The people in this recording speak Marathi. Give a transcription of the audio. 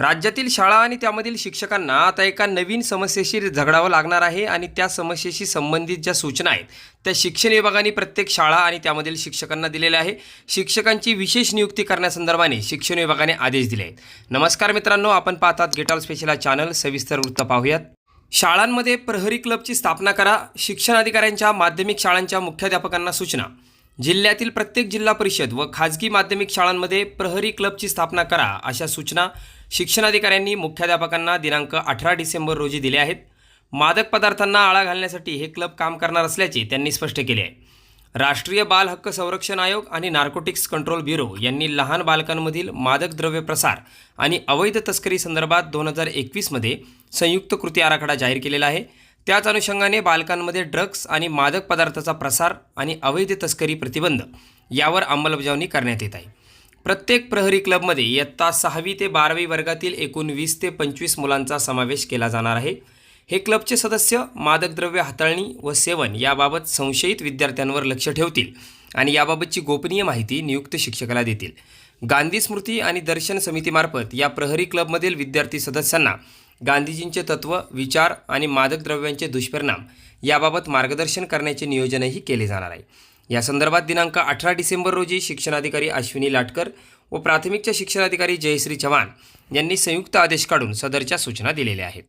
राज्यातील शाळा आणि त्यामधील शिक्षकांना आता एका नवीन समस्येशी झगडावं लागणार आहे आणि त्या समस्येशी संबंधित ज्या सूचना आहेत त्या शिक्षण विभागाने प्रत्येक शाळा आणि त्यामधील शिक्षकांना दिलेल्या आहे. शिक्षकांची विशेष नियुक्ती करण्यासंदर्भाने शिक्षण विभागाने आदेश दिले आहेत. नमस्कार मित्रांनो आपण पाहतात गेटॉल स्पेशल चॅनल सविस्तर वृत्त पाहूयात. शाळांमध्ये प्रहरी क्लबची स्थापना करा. शिक्षण अधिकाऱ्यांच्या माध्यमिक शाळांच्या मुख्याध्यापकांना सूचना. जिल्ह्यातील प्रत्येक जिल्हा परिषद व खाजगी माध्यमिक शाळांमध्ये प्रहरी क्लबची स्थापना करा अशा सूचना शिक्षणाधिकाऱ्यांनी मुख्याध्यापकांना दिनांक अठरा डिसेंबर रोजी दिल्या आहेत. मादक पदार्थांना आळा घालण्यासाठी हे क्लब काम करणार असल्याचे त्यांनी स्पष्ट केले आहे. राष्ट्रीय बाल हक्क संरक्षण आयोग आणि नार्कोटिक्स कंट्रोल ब्युरो यांनी लहान बालकांमधील मादक द्रव्य प्रसार आणि अवैध तस्करी संदर्भात दोन हजार एकवीसमध्ये संयुक्त कृती आराखडा जाहीर केलेला आहे. त्याच अनुषंगाने बालकांमध्ये ड्रग्स आणि मादक पदार्थाचा प्रसार आणि अवैध तस्करी प्रतिबंध यावर अंमलबजावणी करण्यात येत आहे. प्रत्येक प्रहरी क्लबमध्ये इयत्ता सहावी ते बारावी वर्गातील एकूण वीस ते पंचवीस मुलांचा समावेश केला जाणार आहे. हे क्लबचे सदस्य मादक द्रव्य हाताळणी व सेवन याबाबत संशयित विद्यार्थ्यांवर लक्ष ठेवतील आणि याबाबतची गोपनीय माहिती नियुक्त शिक्षकाला देतील. गांधी स्मृती आणि दर्शन समितीमार्फत या प्रहरी क्लबमधील विद्यार्थी सदस्यांना गांधीजींचे तत्त्व विचार आणि मादक द्रव्यांचे दुष्परिणाम याबाबत मार्गदर्शन करण्याचे नियोजनही केले जाणार आहे. या संदर्भात दिनांक अठरा डिसेंबर रोजी शिक्षणाधिकारी अश्विनी लाटकर व प्राथमिकच्या शिक्षणाधिकारी जयश्री चव्हाण यांनी संयुक्त आदेश काढून सदरच्या सूचना दिलेल्या आहेत.